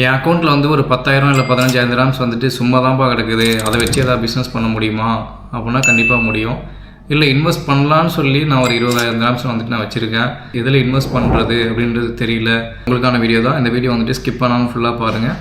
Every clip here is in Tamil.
என் அக்கௌண்ட்டில் வந்து ஒரு பத்தாயிரம் இல்லை பதினஞ்சாயிரம் கிராம்ஸ் வந்துட்டு சும்மா தான்ப்பா கிடக்குது. அதை வச்சு எதாவது பிஸ்னஸ் பண்ண முடியுமா? அப்படின்னா கண்டிப்பாக முடியும். இல்லை இன்வெஸ்ட் பண்ணலான்னு சொல்லி நான் ஒரு இருபதாயிரம் கிராம்ஸ் வந்துட்டு நான் வச்சுருக்கேன். எதில் இன்வெஸ்ட் பண்ணுறது அப்படின்றது தெரியல. உங்களுக்கான வீடியோ தான். இந்த வீடியோ வந்துட்டு ஸ்கிப் பண்ணாமல் ஃபுல்லாக பாருங்கள்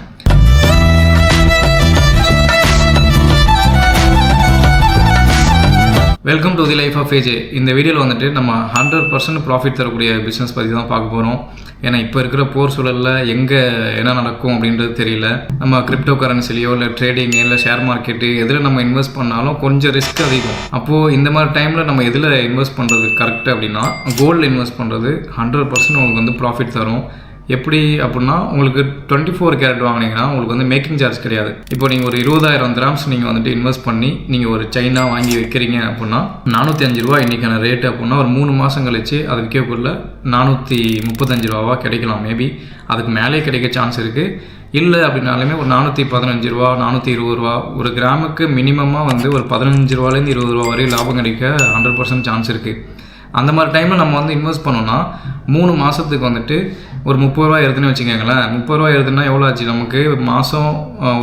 welcome to the life of AJ இந்த வீடியோவில் வந்துட்டு நம்ம ஹண்ட்ரட் பர்சன்ட் ப்ராஃபிட் தரக்கூடிய பிஸ்னஸ் பற்றி தான் பார்க்க போகிறோம் ஏன்னா இப்போ இருக்கிற போர் சூழலில் எங்கே என்ன நடக்கும் அப்படின்றது தெரியல. நம்ம கிரிப்டோ கரன்சிலையோ இல்லை ட்ரேடிங்கு இல்லை ஷேர் மார்க்கெட்டு எதில் நம்ம இன்வெஸ்ட் பண்ணாலும் கொஞ்சம் ரிஸ்க் அதிகம். அப்போது இந்த மாதிரி டைமில் நம்ம எதில் இன்வெஸ்ட் பண்ணுறது கரெக்ட் அப்படின்னா கோல்டில் இன்வெஸ்ட் பண்ணுறது ஹண்ட்ரட் பர்சன்ட் உங்களுக்கு வந்து ப்ராஃபிட் தரும். எப்படி அப்படின்னா உங்களுக்கு டுவெண்ட்டி ஃபோர் கேரட் வாங்கினீங்கன்னா உங்களுக்கு வந்து மேக்கிங் சார்ஜ் கிடையாது. இப்போ நீங்கள் ஒரு இருபதாயிரம் கிராம்ஸ் நீங்கள் வந்துட்டு இன்வெஸ்ட் பண்ணி நீங்கள் ஒரு சைனா வாங்கி வைக்கிறீங்க அப்படின்னா நானூற்றி அஞ்சு ரூபா இன்றைக்கான ரேட்டு அப்படின்னா ஒரு மூணு மாதம் கழிச்சு அது விற்கக்குள்ள நானூற்றி முப்பத்தஞ்சு ரூபாவாக கிடைக்கலாம். மேபி அதுக்கு மேலே கிடைக்க சான்ஸ் இருக்குது இல்லை அப்படின்னாலுமே ஒரு நானூற்றி பதினஞ்சு ரூபா நானூற்றி இருபது ரூபா ஒரு கிராமுக்கு மினிமமாக வந்து ஒரு பதினஞ்சு ரூபாலேருந்து இருபது ரூபா வரை லாபம் கிடைக்க ஹண்ட்ரட் பர்சன்ட் சான்ஸ் இருக்குது அந்த மாதிரி டைமில் நம்ம வந்து இன்வெஸ்ட் பண்ணோம்னா மூணு மாதத்துக்கு வந்துட்டு ஒரு முப்பது ரூபா எடுத்துன்னு வச்சுக்கோங்களேன். முப்பது ரூபா எடுத்துனா எவ்வளோ ஆச்சு? நமக்கு மாதம்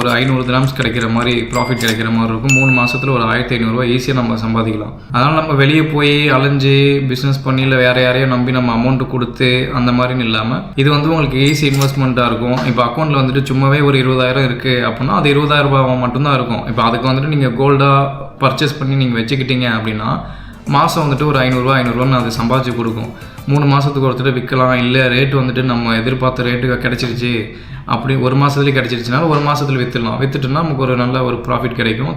ஒரு ஐநூறு கிராம்ஸ் கிடைக்கிற மாதிரி ப்ராஃபிட் கிடைக்கிற மாதிரி இருக்கும். மூணு மாதத்தில் ஒரு ஆயிரத்தி ஐநூறுரூவா ஈஸியாக நம்ம சம்பாதிக்கலாம். அதனால் நம்ம வெளியே போய் அலைஞ்சு பிஸ்னஸ் பண்ணி இல்லை வேறு யாரையோ நம்பி நம்ம அமௌண்ட் கொடுத்து அந்த மாதிரின்னு இல்லாமல் இது வந்து உங்களுக்கு ஈஸி இன்வெஸ்ட்மெண்ட்டாக இருக்கும். இப்போ அக்கௌண்ட்டில் வந்துட்டு சும்மாவே ஒரு இருபதாயிரம் இருக்குது அப்படின்னா அது இருபதாயிரம் ரூபாய் மட்டும்தான் இருக்கும். இப்போ அதுக்கு வந்துட்டு நீங்கள் கோல்டாக பர்ச்சேஸ் பண்ணி நீங்கள் வச்சுக்கிட்டீங்க அப்படின்னா மாதம் வந்துட்டு ஒரு ஐநூறுரூவா ஐநூறுரூவான்னு அது சம்பாதிச்சு கொடுக்கும். மூணு மாதத்துக்கு ஒருத்தர் விற்கலாம். இல்லை ரேட்டு வந்துட்டு நம்ம எதிர்பார்த்த ரேட்டு கிடச்சிருச்சு. அப்படி ஒரு மாதத்துலேயே கிடச்சிருச்சுனால ஒரு மாதத்துல விற்றுடலாம் விற்றுட்டுனா நமக்கு ஒரு நல்ல ஒரு ப்ராஃபிட் கிடைக்கும்.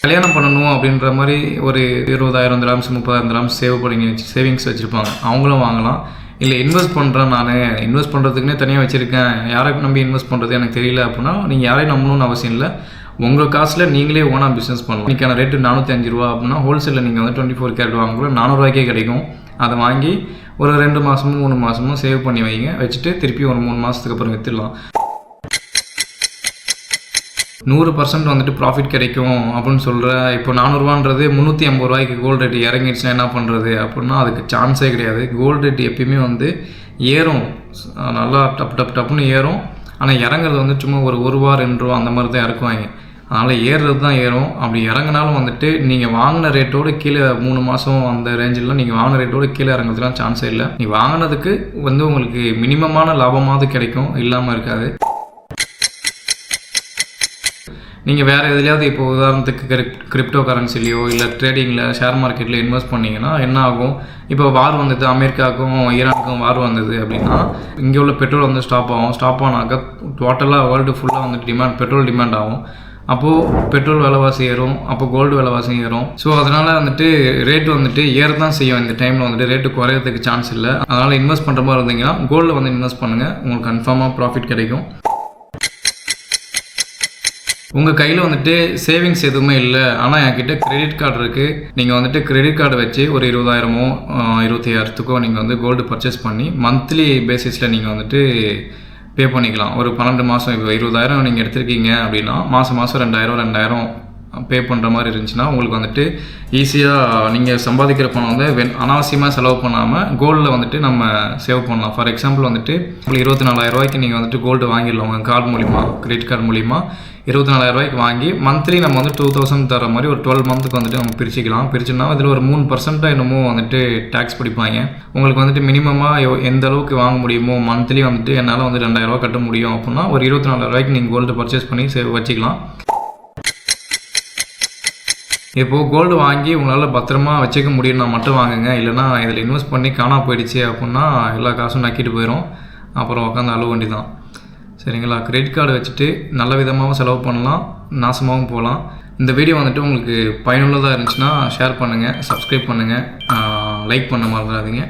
கல்யாணம் பண்ணணும் அப்படின்ற மாதிரி ஒரு இருபதாயிரம் கிராம்ஸ் முப்பதாயிரம் கிராம்ஸ் சேவ் பண்ணி சேவிங்ஸ் வச்சுருப்பாங்க. அவங்களும் வாங்கலாம். இல்லை இன்வெஸ்ட் பண்ணுறேன் நான். இன்வெஸ்ட் பண்ணுறதுக்குனே தனியாக வச்சுருக்கேன். யாரை நம்பி இன்வெஸ்ட் பண்ணுறது எனக்கு தெரியல அப்படின்னா நீங்கள் யாரையும் நம்பணும்னு அவசியம் இல்லை. உங்கள் காசில் நீங்களே ஓனாக பிஸ்னஸ் பண்ணலாம். இன்றைக்கான ரேட்டு நானூற்றி அஞ்சு ரூபா அப்படின்னா ஹோல்சேலில் நீங்கள் வந்து டுவெண்ட்டி ஃபோர் கேரட் வாங்கக்குள்ள நானூறுரூவாய்க்கே கிடைக்கும். அதை வாங்கி ஒரு ரெண்டு மாதமும் மூணு மாதமும் சேவ் பண்ணி வைங்க. வச்சுட்டு திருப்பி ஒரு மூணு மாதத்துக்கு அப்புறம் விற்றுடலாம் நூறு பர்சன்ட் வந்துட்டு ப்ராஃபிட் கிடைக்கும் அப்படின்னு சொல்கிற இப்போ நானூறுரூவான்றது முந்நூற்றி ஐம்பது ரூபாய்க்கு கோல்டு ரேட் இறங்கிடுச்சுன்னா என்ன பண்ணுறது அப்படின்னா அதுக்கு சான்ஸே கிடையாது. கோல்டு ரேட் எப்பயுமே வந்து ஏறும். நல்லா டப் டப் டப்புன்னு ஏறும். ஆனால் இறங்குறது வந்து சும்மா ஒரு ஒரு ரூபா ரெண்டு ரூபா அந்த மாதிரி தான் இறக்குவாங்க. அதனால் ஏறுறது தான் ஏறும். அப்படி இறங்கினாலும் வந்துட்டு நீங்கள் வாங்கின ரேட்டோட கீழே மூணு மாதம் அந்த ரேஞ்சில் நீங்கள் வாங்கின ரேட்டோட கீழே இறங்குறதுலாம் சான்ஸே இல்லை. நீ வாங்கினதுக்கு வந்து உங்களுக்கு மினிமமான லாபமாவது கிடைக்கும். இல்லாமல் இருக்காது. நீங்கள் வேறு எதுலையாவது இப்போ உதாரணத்துக்கு கிரிப் கிரிப்டோ கரன்சிலையோ இல்லை ட்ரேடிங்கில் ஷேர் மார்க்கெட்டில் இன்வெஸ்ட் பண்ணிங்கன்னா என்ன ஆகும்? இப்போ வார் வந்தது அமெரிக்காவுக்கும் ஈரானுக்கும் வார் வந்தது அப்படின்னா இங்கே உள்ள பெட்ரோல் வந்து ஸ்டாப் ஆகும். ஸ்டாப் ஆனாக்கா டோட்டலாக வேர்ல்டு ஃபுல்லாக வந்துட்டு டிமாண்ட் பெட்ரோல் டிமாண்ட் ஆகும். அப்போது பெட்ரோல் விலைவாசி ஏறும் அப்போ கோல்டு விலைவாசி ஏறும். ஸோ அதனால் வந்துட்டு ரேட்டு வந்துட்டு ஏற தான் செய்யும். இந்த டைமில் வந்துட்டு ரேட்டு குறையிறதுக்கு சான்ஸ் இல்லை. அதனால் இன்வெஸ்ட் பண்ணுற மாதிரி இருந்தீங்கன்னா கோல்டில் வந்து இன்வெஸ்ட் பண்ணுங்கள் உங்களுக்கு கன்ஃபார்மாக ப்ராஃபிட் கிடைக்கும். உங்கள் கையில் வந்துட்டு சேவிங்ஸ் எதுவுமே இல்லை. ஆனால் என்கிட்ட கிரெடிட் கார்டு இருக்குது நீங்கள் வந்துட்டு கிரெடிட் கார்டு வச்சு ஒரு இருபதாயிரமோ இருபத்தி ஆயிரத்துக்கோ நீங்கள் வந்து கோல்டு பர்ச்சேஸ் பண்ணி மந்த்லி பேசிஸில் நீங்கள் வந்துட்டு பே பண்ணிக்கலாம். ஒரு பன்னெண்டு மாதம் இப்போ இருபதாயிரம் நீங்கள் எடுத்திருக்கீங்க அப்படின்னா மாதம் மாதம் ரெண்டாயிரம் ரெண்டாயிரம் பே பண்ணுற மாதிரி இருந்துச்சுன்னா உங்களுக்கு வந்துட்டு ஈஸியாக நீங்கள் சம்பாதிக்கிற பணம் வந்து வென் அனாவசியமாக செலவு பண்ணாமல் கோல்டில் வந்துட்டு நம்ம சேவ் பண்ணலாம். ஃபார் எக்ஸாம்பிள் வந்துட்டு உங்களுக்கு இருபத்தி நாலாயிரம் ரூபாய்க்கு நீங்கள் வந்துட்டு கோல்டு வாங்கிடலாம். உங்கள் கார்டு மூலிமா கிரெடிட் கார்டு மூலிமா இருபத்தி நாலாயிரம் ரூபாய்க்கு வாங்கி மந்த்லி நம்ம வந்து டூ தௌசண்ட் தர மாதிரி ஒரு டுவெல் மந்த்துக்கு வந்துட்டு நம்ம பிரிச்சுக்கலாம். பிரிச்சுனா அதில் ஒரு மூணு பர்சன்ட்டாக என்னமோ வந்துட்டு டேக்ஸ் பிடிப்பாங்க. உங்களுக்கு வந்துட்டு மினிமமாக எந்த அளவுக்கு வாங்க முடியுமோ மந்த்லி வந்துட்டு என்னால் வந்து ரெண்டாயிரரூவா கட்ட முடியும் அப்படின்னா ஒரு இருபத்தி நாலாயிரரூவாய்க்கு நீங்கள் கோல்டு பர்ச்சேஸ் பண்ணி சேவ் வச்சுக்கலாம். இப்போது கோல்டு வாங்கி உங்களால் பத்திரமா வச்சுக்க முடியும்னா மட்டும் வாங்குங்க. இல்லைனா இதில் இன்வெஸ்ட் பண்ணி காணா போயிடுச்சு அப்படின்னா எல்லா காசும் நக்கிட்டு போயிடும் அப்புறம் உட்காந்து அழுவ வேண்டி தான் சரிங்களா? கிரெடிட் கார்டு வச்சுட்டு நல்ல விதமாகவும் செலவு பண்ணலாம். நாசமாகவும் போகலாம். இந்த வீடியோ வந்துட்டு உங்களுக்கு பயனுள்ளதாக இருந்துச்சுன்னா ஷேர் பண்ணுங்கள் சப்ஸ்கிரைப் பண்ணுங்கள் லைக் பண்ண மறந்துடாதீங்க.